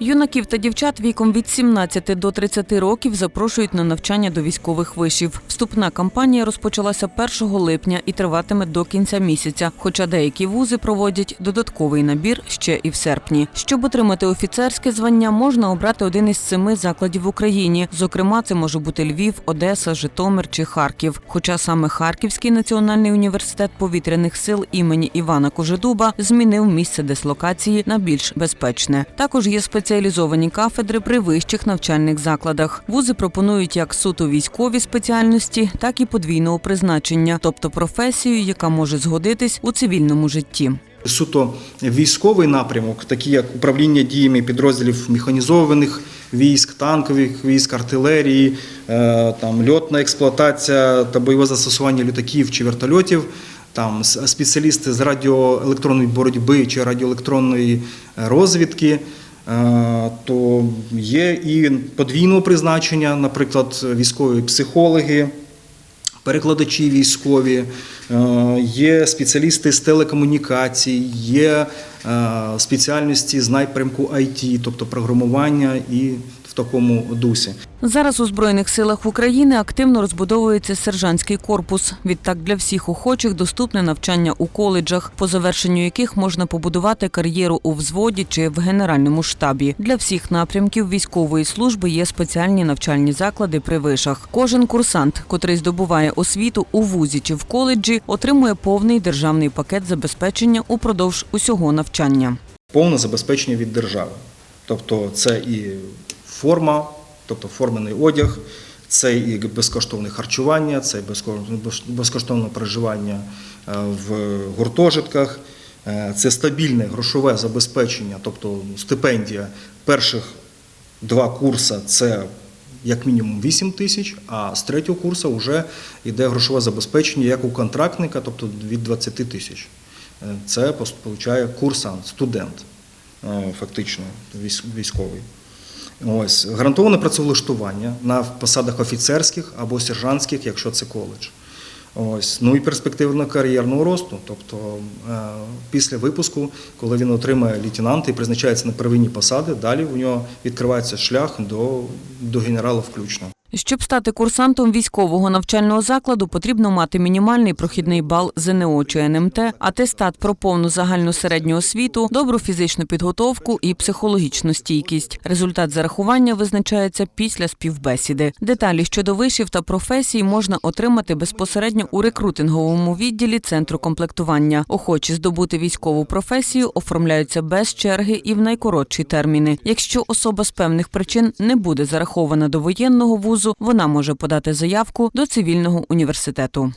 Юнаків та дівчат віком від 17 до 30 років запрошують на навчання до військових вишів. Вступна кампанія розпочалася 1 липня і триватиме до кінця місяця. Хоча деякі вузи проводять додатковий набір ще і в серпні. Щоб отримати офіцерське звання, можна обрати один із семи закладів в Україні. Зокрема, це може бути Львів, Одеса, Житомир чи Харків. Хоча саме Харківський національний університет повітряних сил імені Івана Кожедуба змінив місце дислокації на більш безпечне. Також є спеціалізовані кафедри при вищих навчальних закладах. Вузи пропонують як суто військові спеціальності, так і подвійного призначення, тобто професію, яка може згодитись у цивільному житті. Суто військовий напрямок, такі як управління діями підрозділів механізованих військ, танкових військ, артилерії, е, там льотна експлуатація та бойове застосування літаків чи вертольотів. Там спеціалісти з радіоелектронної боротьби чи радіоелектронної е, розвідки, то є і подвійного призначення, наприклад, військові психологи, перекладачі військові, е, є спеціалісти з телекомунікацій, є е, спеціальності з напрямку IT, тобто програмування і в такому дусі. Зараз у збройних силах України активно розбудовується сержантський корпус. Відтак для всіх охочих доступне навчання у коледжах, по завершенню яких можна побудувати кар'єру у взводі чи в генеральному штабі. Для всіх напрямків військової служби є спеціальні навчальні заклади при вишах. Кожен курсант, котрий здобуває освіту у вузі чи в коледжі, отримує повний державний пакет забезпечення упродовж усього навчання. Повне забезпечення від держави. Тобто це і форма, тобто формений одяг, це і безкоштовне харчування, це і безкоштовне проживання е, в гуртожитках, е, це стабільне грошове забезпечення, тобто стипендія перших два курси це як мінімум 8 тисяч, а з третього курсу вже йде грошове забезпечення як у контрактника, тобто від 20 тисяч. Е, Це получає курсант, студент, е, фактично військовий. Ось гарантоване працевлаштування на посадах офіцерських або сержантських, якщо це коледж. Ось ну і перспективно кар'єрного росту. Тобто е, після випуску, коли він отримає лейтенанта і призначається на первинні посади, далі у нього відкривається шлях до, до генерала включно. Щоб стати курсантом військового навчального закладу, потрібно мати мінімальний прохідний бал ЗНО чи НМТ, атестат про повну загальну середню освіту, добру фізичну підготовку і психологічну стійкість. Результат зарахування визначається після співбесіди. Деталі щодо вишів та професій можна отримати безпосередньо у рекрутинговому відділі центру комплектування. Охочі здобути військову професію оформляються без черги і в найкоротші терміни. Якщо особа з певних причин не буде зарахована до воєнного вузу, вона може подати заявку до цивільного університету.